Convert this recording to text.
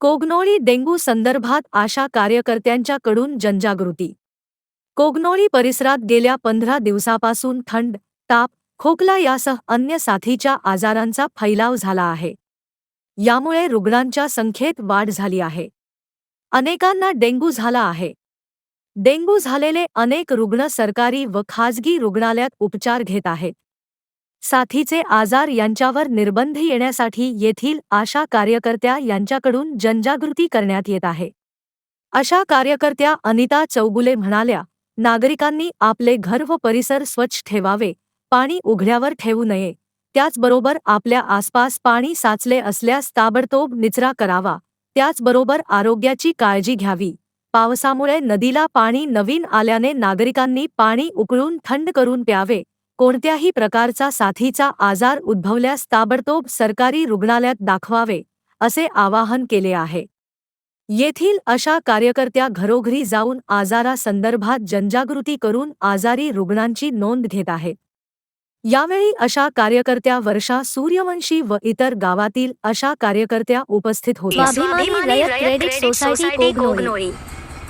Kognoli dengue संदर्भात आशा कार्यकर्त्यांच्याकडून जनजागृती. कोगनोळी परिसरात गेल्या पंधरा दिवसापासून थंड ताप खोकला यासह अन्य साथीच्या आजारांचा फैलाव झाला आहे. यामुळे रुग्णांच्या संख्येत वाढ झाली आहे. अनेकांना डेंग्यू झाला आहे. डेंग्यू झालेले अनेक रुग्ण सरकारी व खाजगी रुग्णालयात उपचार घेत आहेत. साथीचे आजार यांच्यावर निर्बंध येण्यासाठी येथील आशा कार्यकर्त्या यांच्याकडून जनजागृती करण्यात येत आहे. अशा कार्यकर्त्या अनिता चौगुले म्हणाल्या नागरिकांनी आपले घर व परिसर स्वच्छ ठेवावे पाणी उघड्यावर ठेवू नये. त्याचबरोबर आपल्या आसपास पाणी साचले असल्यास ताबडतोब निचरा करावा. त्याचबरोबर आरोग्याची काळजी घ्यावी. पावसामुळे नदीला पाणी नवीन आल्याने नागरिकांनी पाणी उकळून थंड करून प्यावे. कोणत्याही प्रकारचा साथीचा आजार उद्भवल्यास ताबडतोब सरकारी रुग्णालयात दाखवावे असे आवाहन केले आहे. येथील अशा कार्यकर्त्या घरोघरी जाऊन आजारासंदर्भात जनजागृती करून आजारी रुग्णांची नोंद घेत आहेत. यावेळी अशा कार्यकर्त्या वर्षा सूर्यवंशी व इतर गावातील अशा कार्यकर्त्या उपस्थित होत्या